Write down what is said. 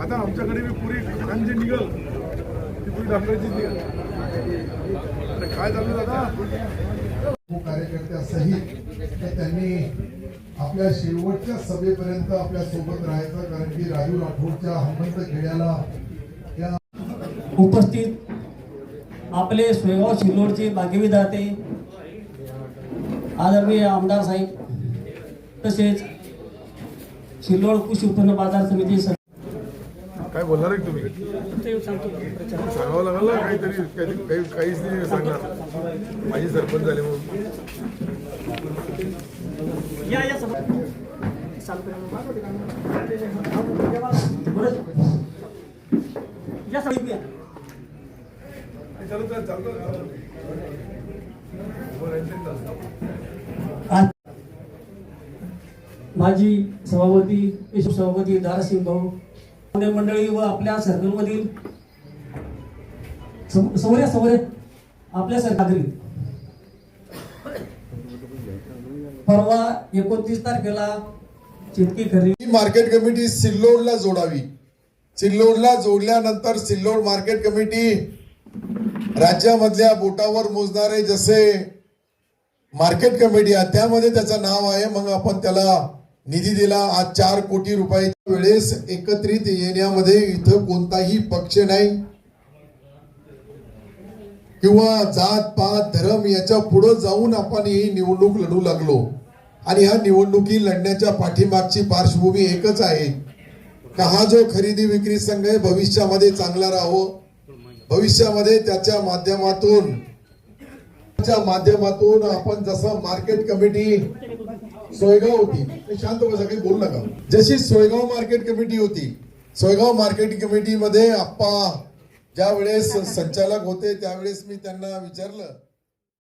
आता आमच्याकडे बी पुरी खान जी निघल ती पुरी डॉक्टरचीच निघल. अरे काय चालू दादा? कार्यकर्त्यासहित तर त्यांनी आपल्या शेवटच्या सभेपर्यंत आपल्यासोबत राहायचं कारण की राजू राठोडच्या हनुमंत खेड्याला या उपस्थित आपले सोयगाव शिल्लोडचे बागे विधाते आदरणीय आमदार साहेब तसेच शिल्लोड कृषी उत्पन्न बाजार समिती काय बोलणार आहे तुम्ही? सांगावं लागलं ना काहीतरी काही- काही काहीच नाही सांगणार. माझी सरपंच झाले म्हणून. माजी सभापती यशू सभापती दारासिंग भाऊ पुणे मंडळी व आपल्या सर्कलमधील समोर समोर आपल्या सरकारी परवा एकोणतीस तारखेला शेतकी खरेदी. मार्केट कमिटी सिल्लोडला जोडावी. सिल्लोडला जोडल्यानंतर सिल्लोड मार्केट कमिटी राज्यामधल्या बोटावर मोजणारे जसे मार्केट कमिटी आहे त्यामध्ये त्याचं नाव आहे. मग आपण त्याला निधी दिला. आज चार कोटी रुपयाच्या वेळेस एकत्रित येण्यामध्ये इथं कोणताही पक्ष नाही. किंवा जात पात धर्म याच्यापुढे जाऊन आपण ही निवडणूक लढू लागलो. आणि ह्या निवडणुकी लढण्याच्या पाठीमागची पार्श्वभूमी एकच आहे. का हा जो खरेदी विक्री संघ आहे भविष्यामध्ये चांगला राहो. भविष्यामध्ये त्याच्या माध्यमातून त्याच्या माध्यमातून आपण जसं मार्केट कमिटी सोयगाव होती ते शांत बसा काही बोलू नका. जशी सोयगाव मार्केट कमिटी होती सोयगाव मार्केट कमिटीमध्ये आप्पा ज्या वेळेस संचालक होते त्यावेळेस मी त्यांना विचारलं